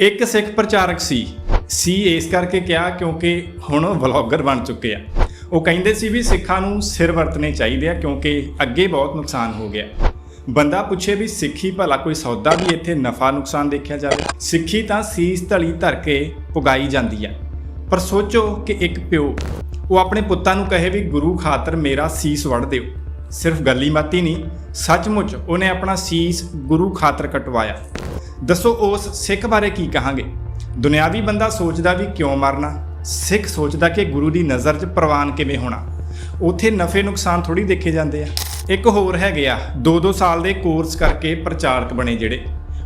ਇੱਕ ਸਿੱਖ ਪ੍ਰਚਾਰਕ ਸੀ। ਸੀ ਇਸ ਕਰਕੇ ਕਿਹਾ ਕਿਉਂਕਿ ਹੁਣ ਉਹ ਵਲੌਗਰ ਬਣ ਚੁੱਕੇ ਆ। ਉਹ ਕਹਿੰਦੇ ਸੀ ਵੀ ਸਿੱਖਾਂ ਨੂੰ ਸਿਰ ਵਰਤਨੇ ਚਾਹੀਦੇ ਆ ਕਿਉਂਕਿ ਅੱਗੇ ਬਹੁਤ ਨੁਕਸਾਨ ਹੋ ਗਿਆ। ਬੰਦਾ ਪੁੱਛੇ ਵੀ ਸਿੱਖੀ ਭਲਾ ਕੋਈ ਸੌਦਾ ਵੀ ਇੱਥੇ ਨਫਾ ਨੁਕਸਾਨ ਦੇਖਿਆ ਜਾਵੇ? ਸਿੱਖੀ ਤਾਂ ਸੀਸ ਧਲੀ ਧਰ ਕੇ ਪੁਗਾਈ ਜਾਂਦੀ ਆ। ਪਰ ਸੋਚੋ ਕਿ ਇੱਕ ਪਿਓ, ਉਹ ਆਪਣੇ ਪੁੱਤਾਂ ਨੂੰ ਕਹੇ ਵੀ, ਗੁਰੂ ਖਾਤਰ ਮੇਰਾ ਸੀਸ ਵੜ ਦਿਓ। ਸਿਰਫ ਗੱਲੀ ਮਾਤੀ ਨਹੀਂ, ਸੱਚਮੁੱਚ ਉਹਨੇ ਆਪਣਾ ਸੀਸ ਗੁਰੂ ਖਾਤਰ ਕਟਵਾਇਆ। ਦੱਸੋ ਉਸ ਸਿੱਖ ਬਾਰੇ ਕੀ ਕਹਾਂਗੇ? ਦੁਨਿਆਵੀ ਬੰਦਾ ਸੋਚਦਾ ਵੀ ਕਿਉਂ ਮਰਨਾ? ਸਿੱਖ ਸੋਚਦਾ ਕਿ ਗੁਰੂ ਦੀ ਨਜ਼ਰ 'ਚ ਪ੍ਰਵਾਨ ਕਿਵੇਂ ਹੋਣਾ? ਉਥੇ ਨਫੇ ਨੁਕਸਾਨ ਥੋੜੀ ਦੇਖੇ ਜਾਂਦੇ ਆ। ਇੱਕ ਹੋਰ ਹੈਗੇ ਆ 2-2 ਸਾਲ ਦੇ ਕੋਰਸ ਕਰਕੇ ਪ੍ਰਚਾਰਕ ਬਣੇ ਜਿਹੜੇ।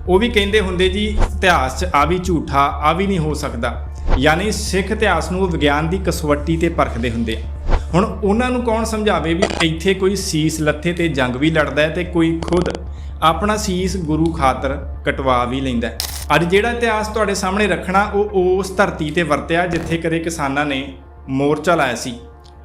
ਉਹ ਵੀ ਕਹਿੰਦੇ ਹੁੰਦੇ ਜੀ, ਇਤਿਹਾਸ 'ਚ ਆ ਵੀ ਝੂਠਾ, ਆ ਵੀ ਨਹੀਂ ਹੋ ਸਕਦਾ। ਯਾਨੀ ਸਿੱਖ ਇਤਿਹਾਸ ਨੂੰ ਵਿਗਿਆਨ ਦੀ ਕਸਵੱਟੀ ਤੇ ਪਰਖਦੇ ਹੁੰਦੇ ਆ। ਹੁਣ ਉਹਨਾਂ ਨੂੰ ਕੌਣ ਸਮਝਾਵੇ ਵੀ ਇੱਥੇ ਕੋਈ ਸੀਸ ਲੱਥੇ ਤੇ ਜੰਗ ਵੀ ਲੜਦਾ ਹੈ ਤੇ ਕੋਈ ਖੁਦ ਆਪਣਾ ਸੀਸ ਗੁਰੂ ਖਾਤਰ ਕਟਵਾ ਵੀ ਲੈਂਦਾ ਹੈ। ਅੱਜ ਜਿਹੜਾ ਇਤਿਹਾਸ ਤੁਹਾਡੇ ਸਾਹਮਣੇ ਰੱਖਣਾ, ਉਹ ਉਸ ਧਰਤੀ ਤੇ ਵਰਤਿਆ ਜਿੱਥੇ ਕਦੇ ਕਿਸਾਨਾਂ ਨੇ ਮੋਰਚਾ ਲਾਇਆ ਸੀ।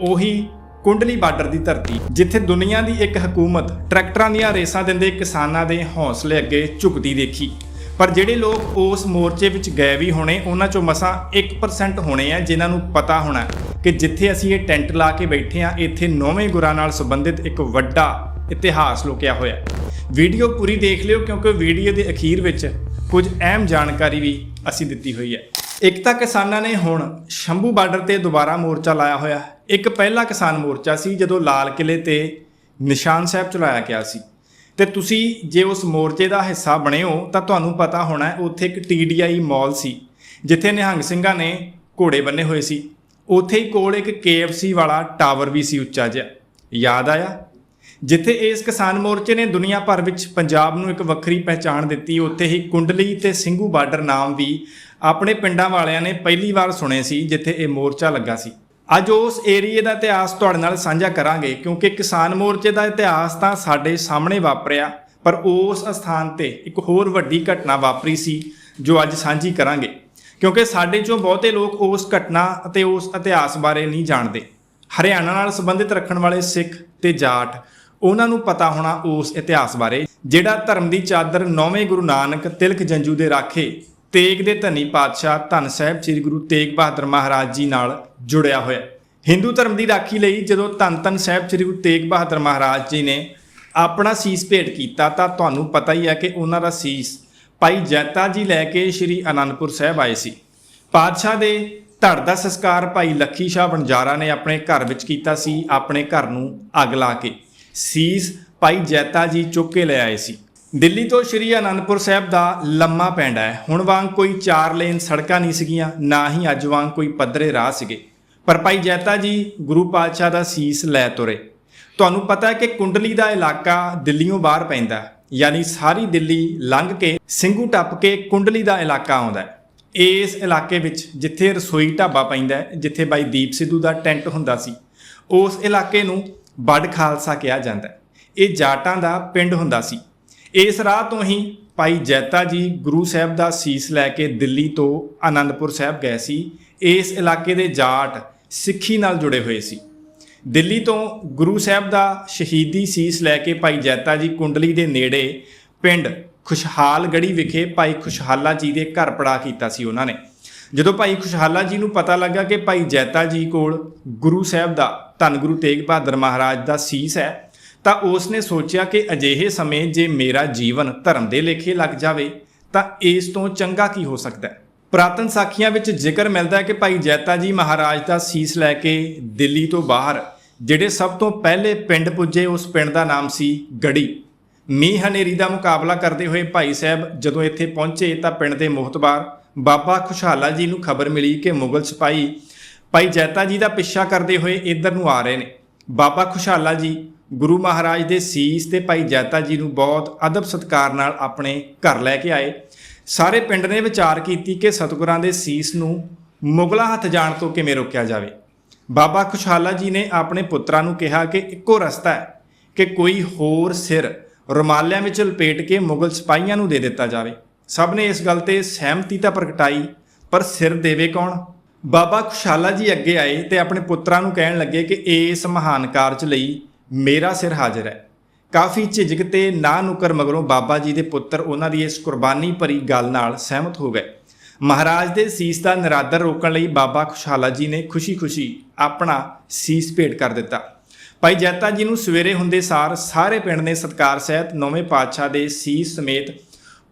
ਉਹੀ ਕੁੰਡਲੀ ਬਾਰਡਰ ਦੀ ਧਰਤੀ, ਜਿੱਥੇ ਦੁਨੀਆ ਦੀ ਇੱਕ ਹਕੂਮਤ ਟਰੈਕਟਰਾਂ ਦੀਆਂ ਰੇਸਾਂ ਦਿੰਦੇ ਕਿਸਾਨਾਂ ਦੇ ਹੌਸਲੇ ਅੱਗੇ ਝੁਕਦੀ ਦੇਖੀ। ਪਰ ਜਿਹੜੇ ਲੋਕ ਉਸ ਮੋਰਚੇ ਵਿੱਚ ਗਏ ਵੀ ਹੋਣੇ, ਉਹਨਾਂ ਚੋਂ ਮਸਾਂ 1% ਹੋਣੇ ਆ, ਜਿਨ੍ਹਾਂ ਨੂੰ ਪਤਾ ਹੋਣਾ ਕਿ ਜਿੱਥੇ ਅਸੀਂ ਇਹ ਟੈਂਟ ਲਾ ਕੇ ਬੈਠੇ ਆ ਇੱਥੇ ਨੌਵੇਂ ਗੁਰਾਂ ਨਾਲ ਸੰਬੰਧਿਤ ਇੱਕ ਵੱਡਾ ਇਤਿਹਾਸ ਲੁਕਿਆ ਹੋਇਆ। ਵੀਡੀਓ ਪੂਰੀ ਦੇਖ ਲਿਓ, ਕਿਉਂਕਿ ਵੀਡੀਓ ਦੇ ਅਖੀਰ ਵਿੱਚ ਕੁਝ ਅਹਿਮ ਜਾਣਕਾਰੀ ਵੀ ਅਸੀਂ ਦਿੱਤੀ ਹੋਈ ਹੈ। ਇੱਕ ਤਾਂ ਕਿਸਾਨਾਂ ਨੇ ਹੁਣ ਸ਼ੰਭੂ ਬਾਰਡਰ ਤੇ ਦੁਬਾਰਾ ਮੋਰਚਾ ਲਾਇਆ ਹੋਇਆ। ਇੱਕ ਪਹਿਲਾ ਕਿਸਾਨ ਮੋਰਚਾ ਸੀ, ਜਦੋਂ ਲਾਲ ਕਿਲੇ ਤੇ ਨਿਸ਼ਾਨ ਸਾਹਿਬ ਚਲਾਇਆ ਗਿਆ ਸੀ। ਤੇ ਤੁਸੀਂ ਜੇ ਉਸ ਮੋਰਚੇ ਦਾ ਹਿੱਸਾ ਬਣੇ ਹੋ, ਤਾਂ ਤੁਹਾਨੂੰ ਪਤਾ ਹੋਣਾ ਉੱਥੇ ਇੱਕ TDI ਮਾਲ ਸੀ, ਜਿੱਥੇ ਨਿਹੰਗ ਸਿੰਘਾਂ ਨੇ ਘੋੜੇ ਬੰਨੇ ਹੋਏ ਸੀ। ਉੱਥੇ ਹੀ ਕੋਲ ਇੱਕ KFC ਵਾਲਾ ਟਾਵਰ ਵੀ ਸੀ ਉੱਚਾ ਜਿਹਾ। ਯਾਦ ਆਇਆ? ਜਿੱਥੇ ਇਸ ਕਿਸਾਨ ਮੋਰਚੇ ਨੇ ਦੁਨੀਆ ਭਰ ਵਿੱਚ ਪੰਜਾਬ ਨੂੰ ਇੱਕ ਵੱਖਰੀ ਪਹਿਚਾਣ ਦਿੱਤੀ, ਉੱਥੇ ਹੀ ਕੁੰਡਲੀ ਤੇ ਸਿੰਘੂ ਬਾਰਡਰ ਨਾਮ ਵੀ ਆਪਣੇ ਪਿੰਡਾਂ ਵਾਲਿਆਂ ਨੇ ਪਹਿਲੀ ਵਾਰ ਸੁਣੇ ਸੀ, ਜਿੱਥੇ ਇਹ ਮੋਰਚਾ ਲੱਗਾ ਸੀ। ਅੱਜ ਉਸ ਏਰੀਏ ਦਾ ਇਤਿਹਾਸ ਤੁਹਾਡੇ ਨਾਲ ਸਾਂਝਾ ਕਰਾਂਗੇ, ਕਿਉਂਕਿ ਕਿਸਾਨ ਮੋਰਚੇ ਦਾ ਇਤਿਹਾਸ ਤਾਂ ਸਾਡੇ ਸਾਹਮਣੇ ਵਾਪਰਿਆ, ਪਰ ਉਸ ਸਥਾਨ ਤੇ ਇੱਕ ਹੋਰ ਵੱਡੀ ਘਟਨਾ ਵਾਪਰੀ ਸੀ, ਜੋ ਅੱਜ ਸਾਂਝੀ ਕਰਾਂਗੇ। ਕਿਉਂਕਿ ਸਾਡੇ ਚੋਂ ਬਹੁਤੇ ਲੋਕ ਉਸ ਘਟਨਾ ਅਤੇ ਉਸ ਇਤਿਹਾਸ ਬਾਰੇ ਨਹੀਂ ਜਾਣਦੇ। ਹਰਿਆਣਾ ਨਾਲ ਸੰਬੰਧਿਤ ਰੱਖਣ ਵਾਲੇ ਸਿੱਖ ਤੇ ਜਾਟ, ਉਹਨਾਂ ਨੂੰ ਪਤਾ ਹੋਣਾ ਉਸ ਇਤਿਹਾਸ ਬਾਰੇ, ਜਿਹੜਾ ਧਰਮ ਦੀ ਚਾਦਰ ਨੌਵੇਂ ਗੁਰੂ ਨਾਨਕ ਤਿਲਕ ਜੰਜੂ ਦੇ ਰਾਖੇ ਤੇਗ ਦੇ ਧਨੀ ਪਾਤਸ਼ਾਹ ਧੰਨ ਸਾਹਿਬ ਸ੍ਰੀ ਗੁਰੂ ਤੇਗ ਬਹਾਦਰ ਮਹਾਰਾਜ ਜੀ ਨਾਲ ਜੁੜਿਆ ਹੋਇਆ। ਹਿੰਦੂ ਧਰਮ ਦੀ ਰਾਖੀ ਲਈ ਜਦੋਂ ਧੰਨ ਧੰਨ ਸਾਹਿਬ ਸ੍ਰੀ ਗੁਰੂ ਤੇਗ ਬਹਾਦਰ ਮਹਾਰਾਜ ਜੀ ਨੇ ਆਪਣਾ ਸੀਸ ਭੇਟ ਕੀਤਾ ਤਾਂ ਤੁਹਾਨੂੰ ਪਤਾ ਹੀ ਹੈ ਕਿ ਉਹਨਾਂ ਦਾ ਸੀਸ ਭਾਈ ਜੈਤਾ ਜੀ ਲੈ ਕੇ ਸ੍ਰੀ ਅਨੰਦਪੁਰ ਸਾਹਿਬ ਆਏ ਸੀ। ਪਾਤਸ਼ਾਹ ਦੇ ਧੜ ਦਾ ਸੰਸਕਾਰ ਭਾਈ ਲੱਖੀ ਸ਼ਾਹ ਵਣਜਾਰਾ ਨੇ ਆਪਣੇ ਘਰ ਵਿੱਚ ਕੀਤਾ ਸੀ, ਆਪਣੇ ਘਰ ਨੂੰ ਅੱਗ ਲਾ ਕੇ। ਸੀਸ ਭਾਈ ਜੈਤਾ ਜੀ ਚੁੱਕ ਕੇ ਲੈ ਆਏ ਸੀ। ਦਿੱਲੀ ਤੋਂ ਸ਼੍ਰੀ ਅਨੰਦਪੁਰ ਸਾਹਿਬ ਦਾ ਲੰਮਾ ਪਿੰਡ ਹੈ। ਹੁਣ ਵਾਂਗ ਕੋਈ ਚਾਰ ਲੇਨ ਸੜਕਾਂ ਨਹੀਂ ਸੀਗੀਆਂ, ਨਾ ਹੀ ਅੱਜ ਵਾਂਗ ਕੋਈ ਪੱਧਰੇ ਰਾਹ ਸੀਗੇ। ਪਰ ਭਾਈ ਜੈਤਾ ਜੀ ਗੁਰੂ ਪਾਤਸ਼ਾਹ ਦਾ ਸੀਸ ਲੈ ਤੁਰੇ। ਤੁਹਾਨੂੰ ਪਤਾ ਹੈ ਕਿ ਕੁੰਡਲੀ ਦਾ ਇਲਾਕਾ ਦਿੱਲੀੋਂ ਬਾਹਰ ਪੈਂਦਾ ਯਾਨੀ ਸਾਰੀ ਦਿੱਲੀ ਲੰਘ ਕੇ, ਸਿੰਘੂ ਟੱਪ ਕੇ ਕੁੰਡਲੀ ਦਾ ਇਲਾਕਾ ਆਉਂਦਾ ਹੈ। ਇਸ ਇਲਾਕੇ ਵਿੱਚ ਜਿੱਥੇ ਰਸੋਈ ਢਾਬਾ ਪੈਂਦਾ ਜਿੱਥੇ ਬਾਈ ਦੀਪ ਸਿੱਧੂ ਦਾ ਟੈਂਟ ਹੁੰਦਾ ਸੀ, ਉਸ ਇਲਾਕੇ ਨੂੰ ਵੱਡ ਖਾਲਸਾ ਕਿਹਾ ਜਾਂਦਾ ਇਹ ਜਾਟਾਂ ਦਾ ਪਿੰਡ ਹੁੰਦਾ ਸੀ। ਇਸ ਰਾਹ ਤੋਂ ਹੀ ਭਾਈ ਜੈਤਾ ਜੀ ਗੁਰੂ ਸਾਹਿਬ ਦਾ ਸੀਸ ਲੈ ਕੇ ਦਿੱਲੀ ਤੋਂ ਆਨੰਦਪੁਰ ਸਾਹਿਬ ਗਏ ਸੀ। ਇਸ ਇਲਾਕੇ ਦੇ ਜਾਟ ਸਿੱਖੀ ਨਾਲ ਜੁੜੇ ਹੋਏ ਸੀ। ਦਿੱਲੀ ਤੋਂ ਗੁਰੂ ਸਾਹਿਬ ਦਾ ਸ਼ਹੀਦੀ ਸੀਸ ਲੈ ਕੇ ਭਾਈ ਜੈਤਾ ਜੀ ਕੁੰਡਲੀ ਦੇ ਨੇੜੇ ਪਿੰਡ ਖੁਸ਼ਹਾਲਗੜੀ ਵਿਖੇ ਭਾਈ ਖੁਸ਼ਹਾਲਾ ਜੀ ਦੇ ਘਰ ਪੜਾ ਕੀਤਾ ਸੀ ਉਹਨਾਂ ਨੇ। ਜਦੋਂ ਭਾਈ ਖੁਸ਼ਹਾਲਾ ਜੀ ਨੂੰ ਪਤਾ ਲੱਗਾ ਕਿ ਭਾਈ ਜੈਤਾ ਜੀ ਕੋਲ ਗੁਰੂ ਸਾਹਿਬ ਦਾ ਧੰਨ ਗੁਰੂ ਤੇਗ ਬਹਾਦਰ ਮਹਾਰਾਜ ਦਾ ਸੀਸ ਹੈ ਤਾਂ ਉਸ ਨੇ ਸੋਚਿਆ ਕਿ ਅਜਿਹੇ ਸਮੇਂ ਜੇ ਮੇਰਾ ਜੀਵਨ ਧਰਮ ਦੇ ਲੇਖੇ ਲੱਗ ਜਾਵੇ, ਤਾਂ ਇਸ ਤੋਂ ਚੰਗਾ ਕੀ ਹੋ ਸਕਦਾ ਹੈ? ਪ੍ਰਾਤਨ ਸਾਖੀਆਂ ਵਿੱਚ ਜ਼ਿਕਰ ਮਿਲਦਾ ਹੈ ਕਿ ਭਾਈ ਜੈਤਾ ਜੀ ਮਹਾਰਾਜ ਦਾ ਸੀਸ ਲੈ ਕੇ ਦਿੱਲੀ ਤੋਂ ਬਾਹਰ, ਜਿਹੜੇ ਸਭ ਤੋਂ ਪਹਿਲੇ ਪਿੰਡ ਪੁੱਜੇ ਉਸ ਪਿੰਡ ਦਾ ਨਾਮ ਸੀ ਗੜੀ। ਮੀਂਹ ਹਨੇਰੀ ਦਾ ਮੁਕਾਬਲਾ ਕਰਦੇ ਹੋਏ ਭਾਈ ਸਾਹਿਬ ਜਦੋਂ ਇੱਥੇ ਪਹੁੰਚੇ ਤਾਂ ਪਿੰਡ ਦੇ ਮੋਹਤਬਾਰ ਬਾਬਾ ਖੁਸ਼ਹਾਲਾ ਜੀ ਨੂੰ ਖਬਰ ਮਿਲੀ ਕਿ ਮੁਗਲ ਸਿਪਾਹੀ ਭਾਈ ਜੈਤਾ ਜੀ ਦਾ ਪਿੱਛਾ ਕਰਦੇ ਹੋਏ ਇੱਧਰ ਨੂੰ ਆ ਰਹੇ ਨੇ। ਬਾਬਾ ਖੁਸ਼ਹਾਲਾ ਜੀ ਗੁਰੂ ਮਹਾਰਾਜ ਦੇ ਸੀਸ ਤੇ ਭਾਈ ਜੈਤਾ ਜੀ ਨੂੰ ਬਹੁਤ ਅਦਬ ਸਤਕਾਰ ਨਾਲ ਆਪਣੇ ਘਰ ਲੈ ਕੇ ਆਏ। ਸਾਰੇ ਪਿੰਡ ਨੇ ਵਿਚਾਰ ਕੀਤੀ ਕਿ ਸਤਿਗੁਰਾਂ ਦੇ ਸੀਸ ਨੂੰ ਮੁਗਲਾਂ ਹੱਥ ਜਾਣ ਤੋਂ ਕਿਵੇਂ ਰੋਕਿਆ ਜਾਵੇ। ਬਾਬਾ ਖੁਸ਼ਹਾਲਾ ਜੀ ਨੇ ਆਪਣੇ ਪੁੱਤਰਾਂ ਨੂੰ ਕਿਹਾ ਕਿ ਇੱਕੋ ਰਸਤਾ ਹੈ ਕਿ ਕੋਈ ਹੋਰ ਸਿਰ ਰੁਮਾਲਿਆਂ ਵਿੱਚ ਲਪੇਟ ਕੇ ਮੁਗਲ ਸਿਪਾਹੀਆਂ ਨੂੰ ਦੇ ਦਿੱਤਾ ਜਾਵੇ। ਸਭ ਨੇ ਇਸ ਗੱਲ ਤੇ ਸਹਿਮਤੀ ਤਾਂ ਪ੍ਰਗਟਾਈ, ਪਰ ਸਿਰ ਦੇਵੇ ਕੌਣ? ਬਾਬਾ ਖੁਸ਼ਹਾਲਾ ਜੀ ਅੱਗੇ ਆਏ ਤੇ ਆਪਣੇ ਪੁੱਤਰਾਂ ਨੂੰ ਕਹਿਣ ਲੱਗੇ ਕਿ ਇਸ ਮਹਾਨ ਕਾਰਜ ਲਈ ਮੇਰਾ ਸਿਰ ਹਾਜ਼ਰ ਹੈ। ਕਾਫੀ ਝਿਜਕ ਤੇ ਨਾ ਨੁਕਰ ਮਗਰੋਂ ਬਾਬਾ ਜੀ ਦੇ ਪੁੱਤਰ ਉਹਨਾਂ ਦੀ ਇਸ ਕੁਰਬਾਨੀ ਭਰੀ ਗੱਲ ਨਾਲ ਸਹਿਮਤ ਹੋ ਗਏ। ਮਹਾਰਾਜ ਦੇ ਸੀਸ ਦਾ ਨਿਰਾਦਰ ਰੋਕਣ ਲਈ ਬਾਬਾ ਖੁਸ਼ਹਾਲਾ ਜੀ ਨੇ ਖੁਸ਼ੀ-ਖੁਸ਼ੀ ਆਪਣਾ ਸੀਸ ਭੇਟ ਕਰ ਦਿੱਤਾ। ਭਾਈ ਜੈਤਾ ਜੀ ਨੂੰ ਸਵੇਰੇ ਹੁੰਦੇ ਸਾਰ ਸਾਰੇ ਪਿੰਡ ਨੇ ਸਤਕਾਰ ਸਹਿਤ ਨੌਵੇਂ ਪਾਤਸ਼ਾਹ ਦੇ ਸੀਸ ਸਮੇਤ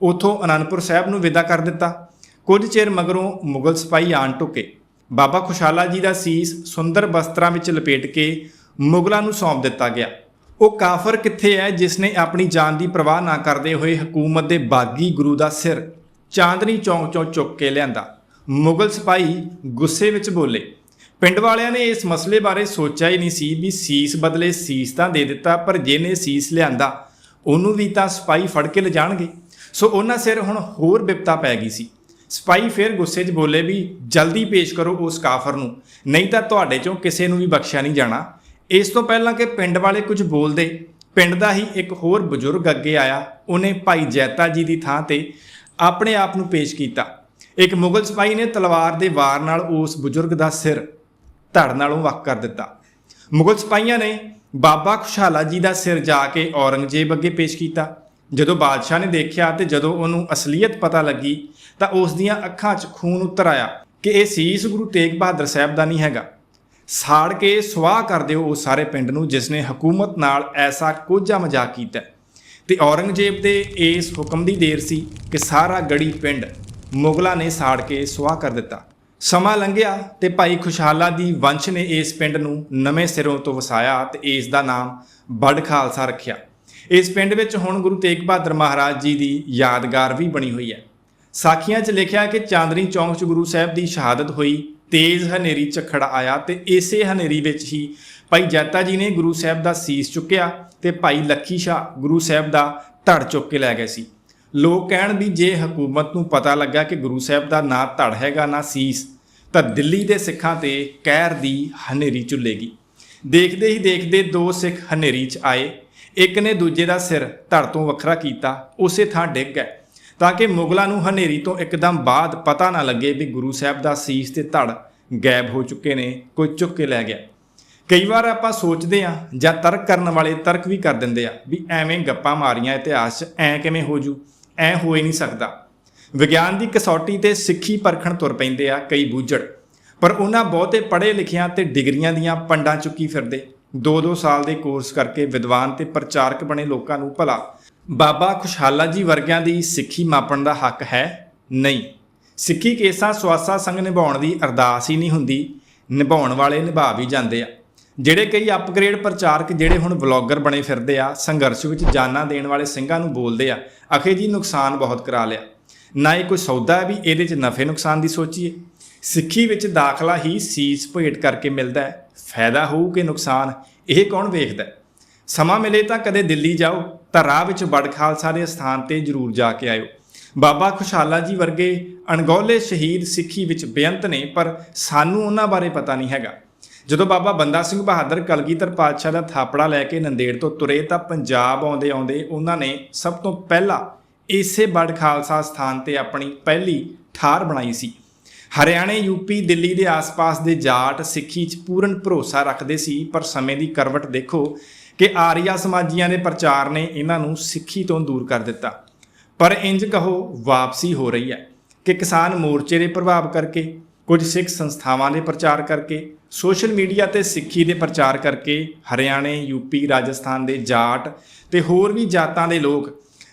ਉਥੋਂ ਅਨੰਦਪੁਰ ਸਾਹਿਬ ਨੂੰ ਵਿਦਾ ਕਰ ਦਿੱਤਾ। ਕੁਝ ਚਿਰ ਮਗਰੋਂ ਮੁਗਲ ਸਿਪਾਹੀ ਆਣ ਟੁਕੇ। ਬਾਬਾ ਖੁਸ਼ਹਾਲਾ ਜੀ ਦਾ ਸੀਸ ਸੁੰਦਰ ਬਸਤਰਾਂ ਵਿੱਚ ਲਪੇਟ ਕੇ ਮੁਗਲਾਂ ਨੂੰ ਸੌਂਪ ਦਿੱਤਾ ਗਿਆ। ਉਹ ਕਾਫਰ ਕਿੱਥੇ ਹੈ ਜਿਸ ਨੇ ਆਪਣੀ ਜਾਨ ਦੀ ਪਰਵਾਹ ਨਾ ਕਰਦੇ ਹੋਏ ਹਕੂਮਤ ਦੇ ਬਾਗੀ ਗੁਰੂ ਦਾ ਸਿਰ ਚਾਂਦਨੀ ਚੌਂਕ ਚੋਂ ਚੁੱਕ ਕੇ ਲਿਆਂਦਾ। ਮੁਗਲ ਸਿਪਾਹੀ ਗੁੱਸੇ ਵਿੱਚ ਬੋਲੇ। ਪਿੰਡ ਵਾਲਿਆਂ ਨੇ ਇਸ ਮਸਲੇ ਬਾਰੇ ਸੋਚਿਆ ਹੀ ਨਹੀਂ ਸੀ ਵੀ ਸੀਸ ਬਦਲੇ ਸੀਸ ਤਾਂ ਦੇ ਦਿੱਤਾ, ਪਰ ਜਿਹਨੇ ਸੀਸ ਲਿਆਂਦਾ, ਉਹਨੂੰ ਵੀ ਤਾਂ ਸਿਪਾਹੀ ਫੜ ਕੇ ਲਿਜਾਣਗੇ। ਸੋ ਉਹਨਾਂ ਸਿਰ ਹੁਣ ਹੋਰ ਬਿਪਤਾ ਪੈ ਗਈ ਸੀ। ਸਿਪਾਹੀ ਫਿਰ ਗੁੱਸੇ 'ਚ ਬੋਲੇ ਵੀ, ਜਲਦੀ ਪੇਸ਼ ਕਰੋ ਉਸ ਕਾਫਰ ਨੂੰ, ਨਹੀਂ ਤਾਂ ਤੁਹਾਡੇ ਚੋਂ ਕਿਸੇ ਨੂੰ ਵੀ ਬਖਸ਼ਿਆ ਨਹੀਂ ਜਾਣਾ। ਇਸ ਤੋਂ ਪਹਿਲਾਂ ਕਿ ਪਿੰਡ ਵਾਲੇ ਕੁਝ ਬੋਲਦੇ, ਪਿੰਡ ਦਾ ਹੀ ਇੱਕ ਹੋਰ ਬਜ਼ੁਰਗ ਅੱਗੇ ਆਇਆ, ਉਹਨੇ ਭਾਈ ਜੈਤਾ ਜੀ ਦੀ ਥਾਂ ਤੇ ਆਪਣੇ ਆਪ ਨੂੰ ਪੇਸ਼ ਕੀਤਾ। ਇੱਕ ਮੁਗਲ ਸਿਪਾਹੀ ਨੇ ਤਲਵਾਰ ਦੇ ਵਾਰ ਨਾਲ ਉਸ ਬਜ਼ੁਰਗ ਦਾ ਸਿਰ ਧੜ ਨਾਲੋਂ ਵੱਖ ਕਰ ਦਿੱਤਾ। ਮੁਗਲ ਸਿਪਾਹੀਆਂ ਨੇ ਬਾਬਾ ਖੁਸ਼ਹਾਲਾ ਜੀ ਦਾ ਸਿਰ ਜਾ ਕੇ ਔਰੰਗਜ਼ੇਬ ਅੱਗੇ ਪੇਸ਼ ਕੀਤਾ। ਜਦੋਂ ਬਾਦਸ਼ਾਹ ਨੇ ਦੇਖਿਆ ਤੇ ਜਦੋਂ ਉਹਨੂੰ ਅਸਲੀਅਤ ਪਤਾ ਲੱਗੀ, ਤਾਂ ਉਸ ਦੀਆਂ ਅੱਖਾਂ 'ਚ ਖੂਨ ਉਤਰ ਆਇਆ ਕਿ ਇਹ ਸੀਸ ਗੁਰੂ ਤੇਗ ਬਹਾਦਰ ਸਾਹਿਬ ਦਾ ਨਹੀਂ ਹੈਗਾ। ਸਾੜ ਕੇ ਸਵਾਹ ਕਰ ਦਿਓ ਉਸ ਸਾਰੇ ਪਿੰਡ ਨੂੰ, ਜਿਸ ਨੇ ਹਕੂਮਤ ਨਾਲ ਐਸਾ ਕੋਝਾ ਮਜ਼ਾਕ ਕੀਤਾ। ਹੈ। ਤੇ ਔਰੰਗਜ਼ੇਬ ਦੇ ਇਸ ਹੁਕਮ ਦੀ ਦੇਰ ਸੀ ਕਿ ਸਾਰਾ ਗੜੀ ਪਿੰਡ ਮੁਗਲਾਂ ਨੇ ਸਾੜ ਕੇ ਸਵਾਹ ਕਰ ਦਿੱਤਾ। ਸਮਾਂ ਲੰਘਿਆ ਤੇ ਭਾਈ ਖੁਸ਼ਹਾਲਾ ਦੀ ਵੰਸ਼ ਨੇ ਇਸ ਪਿੰਡ ਨੂੰ ਨਵੇਂ ਸਿਰੋਂ ਤੋਂ ਵਸਾਇਆ ਤੇ ਇਸ ਦਾ ਨਾਮ ਬੜ ਖਾਲਸਾ ਰੱਖਿਆ। ਇਸ ਪਿੰਡ ਵਿੱਚ ਹੁਣ ਗੁਰੂ ਤੇਗ ਬਹਾਦਰ ਮਹਾਰਾਜ ਜੀ ਦੀ ਯਾਦਗਾਰ ਵੀ ਬਣੀ ਹੋਈ ਹੈ। ਸਾਖੀਆਂ 'ਚ ਲਿਖਿਆ ਕਿ ਚਾਂਦਨੀ ਚੌਂਕ 'ਚ ਗੁਰੂ ਸਾਹਿਬ ਦੀ ਸ਼ਹਾਦਤ ਹੋਈ ਤੇਜ਼ ਹਨੇਰੀ ਝੱਖੜ ਆਇਆ ਤੇ ਇਸੇ ਹਨੇਰੀ ਵਿੱਚ ਹੀ ਭਾਈ ਜੈਤਾ ਜੀ ਨੇ ਗੁਰੂ ਸਾਹਿਬ ਦਾ ਸੀਸ ਚੁੱਕਿਆ ਤੇ ਭਾਈ ਲੱਖੀ ਸ਼ਾਹ ਗੁਰੂ ਸਾਹਿਬ ਦਾ ਧੜ ਚੁੱਕ ਕੇ ਲੈ ਗਏ ਸੀ। ਲੋਕ ਕਹਿਣ ਵੀ ਜੇ ਹਕੂਮਤ ਨੂੰ ਪਤਾ ਲੱਗਾ ਕਿ ਗੁਰੂ ਸਾਹਿਬ ਦਾ ਨਾ ਧੜ ਹੈਗਾ, ਨਾ ਸੀਸ, ਤਾਂ ਦਿੱਲੀ ਦੇ ਸਿੱਖਾਂ ਤੇ ਕਹਿਰ ਦੀ ਹਨੇਰੀ ਚੁੱਲੇਗੀ ਦੇਖਦੇ ਹੀ ਦੇਖਦੇ ਦੋ ਸਿੱਖ ਹਨੇਰੀ 'ਚ ਆਏ। ਇੱਕ ਨੇ ਦੂਜੇ ਦਾ ਸਿਰ ਧੜ ਤੋਂ ਵੱਖਰਾ ਕੀਤਾ, ਉਸੇ ਥਾਂ ਡਿੱਗ ਗਏ। ਤਾਂ ਕਿ ਮੁਗਲਾਂ ਨੂੰ ਹਨੇਰੀ ਤੋਂ ਇੱਕਦਮ ਬਾਅਦ ਪਤਾ ਨਾ ਲੱਗੇ ਵੀ ਗੁਰੂ ਸਾਹਿਬ ਦਾ ਸੀਸ ਤੇ ਧੜ ਗਾਇਬ ਹੋ ਚੁੱਕੇ ਨੇ, ਕੋਈ ਚੁੱਕ ਕੇ ਲੈ ਗਿਆ। ਕਈ ਵਾਰ ਆਪਾਂ ਸੋਚਦੇ ਆ ਜਾਂ ਤਰਕ ਕਰਨ ਵਾਲੇ ਤਰਕ ਵੀ ਕਰ ਦਿੰਦੇ ਆ ਵੀ ਐਵੇਂ ਗੱਪਾਂ ਮਾਰੀਆਂ ਇਤਿਹਾਸ 'ਚ, ਐ ਕਿਵੇਂ ਹੋ ਜੂ, ਐ ਹੋ ਹੀ ਨਹੀਂ ਸਕਦਾ। ਵਿਗਿਆਨ ਦੀ ਕਸੌਟੀ ਤੇ ਸਿੱਖੀ ਪਰਖਣ ਤੁਰ ਪੈਂਦੇ ਆ ਕਈ ਬੂਝੜ, ਪਰ ਉਹਨਾਂ ਬਹੁਤੇ ਪੜ੍ਹੇ ਲਿਖਿਆਂ ਤੇ ਡਿਗਰੀਆਂ ਦੀਆਂ ਪੰਡਾਂ ਚੁੱਕੀ ਫਿਰਦੇ। 2-2 ਸਾਲ ਦੇ ਕੋਰਸ ਕਰਕੇ ਵਿਦਵਾਨ ਤੇ ਪ੍ਰਚਾਰਕ ਬਣੇ ਲੋਕਾਂ ਨੂੰ ਭਲਾ। ਬਾਬਾ ਖੁਸ਼ਹਾਲਾ ਜੀ ਵਰਗਿਆਂ ਦੀ ਸਿੱਖੀ ਮਾਪਣ ਦਾ ਹੱਕ ਹੈ? ਨਹੀਂ। ਸਿੱਖੀ ਕੇਸਾਂ ਸਵਾਸਾ ਸੰਗ ਨਿਭਾਉਣ ਦੀ ਅਰਦਾਸ ਹੀ ਨਹੀਂ ਹੁੰਦੀ। ਨਿਭਾਉਣ ਵਾਲੇ ਨਿਭਾ ਵੀ ਜਾਂਦੇ ਆ। ਜਿਹੜੇ ਕਈ ਅਪਗ੍ਰੇਡ ਪ੍ਰਚਾਰਕ ਜਿਹੜੇ ਹੁਣ ਵਲੌਗਰ ਬਣੇ ਫਿਰਦੇ ਆ, ਸੰਘਰਸ਼ ਵਿੱਚ ਜਾਨਾਂ ਦੇਣ ਵਾਲੇ ਸਿੰਘਾਂ ਨੂੰ ਬੋਲਦੇ ਆ, ਅਖੇ ਜੀ ਨੁਕਸਾਨ ਬਹੁਤ ਕਰਾ ਲਿਆ। ਨਾ ਇਹ ਕੋਈ ਸੌਦਾ ਹੈ ਵੀ ਇਹਦੇ 'ਚ ਨਫੇ ਨੁਕਸਾਨ ਦੀ ਸੋਚੀਏ। ਸਿੱਖੀ ਵਿੱਚ ਦਾਖਲਾ ਹੀ ਸੀਸ ਭੇਟ ਕਰਕੇ ਮਿਲਦਾ ਹੈ। ਫਾਇਦਾ ਹੋਊ ਕਿ ਨੁਕਸਾਨ? ਇਹ ਕੌਣ ਵੇਖਦਾ ਸਮਾਂ ਮਿਲੇ ਤਾਂ ਕਦੇ ਦਿੱਲੀ ਜਾਓ। ਤਾਂ ਰਾਹ ਵਿੱਚ ਬੜ ਖਾਲਸਾ ਦੇ ਸਥਾਨ ਤੇ ਜ਼ਰੂਰ ਜਾ ਕੇ ਆਇਓ। ਬਾਬਾ ਖੁਸ਼ਹਾਲਾ ਜੀ ਵਰਗੇ ਅਣਗੌਲੇ ਸ਼ਹੀਦ ਸਿੱਖੀ ਵਿੱਚ ਬੇਅੰਤ ਨੇ, ਪਰ ਸਾਨੂੰ ਉਹਨਾਂ ਬਾਰੇ ਪਤਾ ਨਹੀਂ ਹੈਗਾ। ਜਦੋਂ ਬਾਬਾ ਬੰਦਾ ਸਿੰਘ ਬਹਾਦਰ ਕਲਗੀਧਰ ਪਾਤਸ਼ਾਹ ਦਾ ਥਾਪੜਾ ਲੈ ਕੇ ਨੰਦੇੜ ਤੋਂ ਤੁਰੇ ਤਾਂ ਪੰਜਾਬ ਆਉਂਦੇ ਆਉਂਦੇ ਉਹਨਾਂ ਨੇ ਸਭ ਤੋਂ ਪਹਿਲਾਂ ਇਸੇ ਬੜ ਖਾਲਸਾ ਸਥਾਨ ਤੇ ਆਪਣੀ ਪਹਿਲੀ ਠਾਰ ਬਣਾਈ ਸੀ। ਹਰਿਆਣੇ ਯੂਪੀ ਦਿੱਲੀ ਦੇ ਆਸ-ਪਾਸ ਦੇ ਜਾਟ ਸਿੱਖੀ 'ਚ ਪੂਰਨ ਭਰੋਸਾ ਰੱਖਦੇ ਸੀ, ਪਰ ਸਮੇਂ ਦੀ ਕਰਵਟ ਦੇਖੋ ਕਿ ਆਰੀਆ ਸਮਾਜੀਆਂ ਦੇ ਪ੍ਰਚਾਰ ਨੇ ਇਹਨਾਂ ਨੂੰ ਸਿੱਖੀ ਤੋਂ ਦੂਰ ਕਰ ਦਿੱਤਾ। ਪਰ ਇੰਜ ਕਹੋ, ਵਾਪਸੀ ਹੋ ਰਹੀ ਹੈ ਕਿ ਕਿਸਾਨ ਮੋਰਚੇ ਦੇ ਪ੍ਰਭਾਵ ਕਰਕੇ, ਕੁਝ ਸਿੱਖ ਸੰਸਥਾਵਾਂ ਦੇ ਪ੍ਰਚਾਰ ਕਰਕੇ, ਸੋਸ਼ਲ ਮੀਡੀਆ ਤੇ ਸਿੱਖੀ ਦੇ ਪ੍ਰਚਾਰ ਕਰਕੇ ਹਰਿਆਣੇ ਯੂਪੀ ਰਾਜਸਥਾਨ ਦੇ ਜਾਟ ਤੇ ਹੋਰ ਵੀ ਜਾਤਾਂ ਦੇ ਲੋਕ,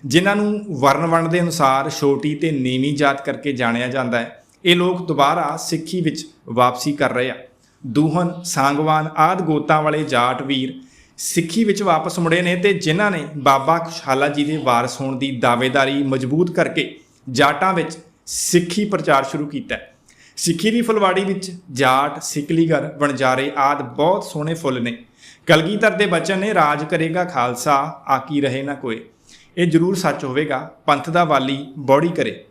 ਜਿਨ੍ਹਾਂ ਨੂੰ ਵਰਨ ਵੰਡ ਦੇ ਅਨੁਸਾਰ ਛੋਟੀ ਤੇ ਨੀਵੀਂ ਜਾਤ ਕਰਕੇ ਜਾਣਿਆ ਜਾਂਦਾ ਹੈ, ਇਹ ਲੋਕ ਦੁਬਾਰਾ ਸਿੱਖੀ ਵਿੱਚ ਵਾਪਸੀ ਕਰ ਰਹੇ ਆ। ਦੂਹਨ, ਸਾਂਗਵਾਨ ਆਦ ਗੋਤਾਂ ਵਾਲੇ ਜਾਟ ਵੀਰ ਸਿੱਖੀ ਵਿੱਚ ਵਾਪਸ ਮੁੜੇ ਨੇ ਤੇ ਜਿਨ੍ਹਾਂ ਨੇ ਬਾਬਾ ਖੁਸ਼ਹਾਲਾ ਜੀ ਦੇ ਵਾਰਸ ਹੋਣ ਦੀ ਦਾਅਵੇਦਾਰੀ ਮਜ਼ਬੂਤ ਕਰਕੇ ਜਾਟਾਂ ਵਿੱਚ ਸਿੱਖੀ ਪ੍ਰਚਾਰ ਸ਼ੁਰੂ ਕੀਤਾ ਸਿੱਖੀ ਦੀ ਫੁਲਵਾੜੀ ਵਿੱਚ ਜਾਟ, ਸਿਕਲੀਗਰ, ਵਣਜਾਰੇ ਆਦ ਬਹੁਤ ਸੋਹਣੇ ਫੁੱਲ ਨੇ। ਕਲਗੀਧਰ ਦੇ ਬਚਨ ਨੇ, ਰਾਜ ਕਰੇਗਾ ਖਾਲਸਾ, ਆਕੀ ਰਹੇ ਨਾ ਕੋਏ। ਇਹ ਜ਼ਰੂਰ ਸੱਚ ਹੋਵੇਗਾ, ਪੰਥ ਦਾ ਵਾਲੀ ਬੌੜੀ ਕਰੇ।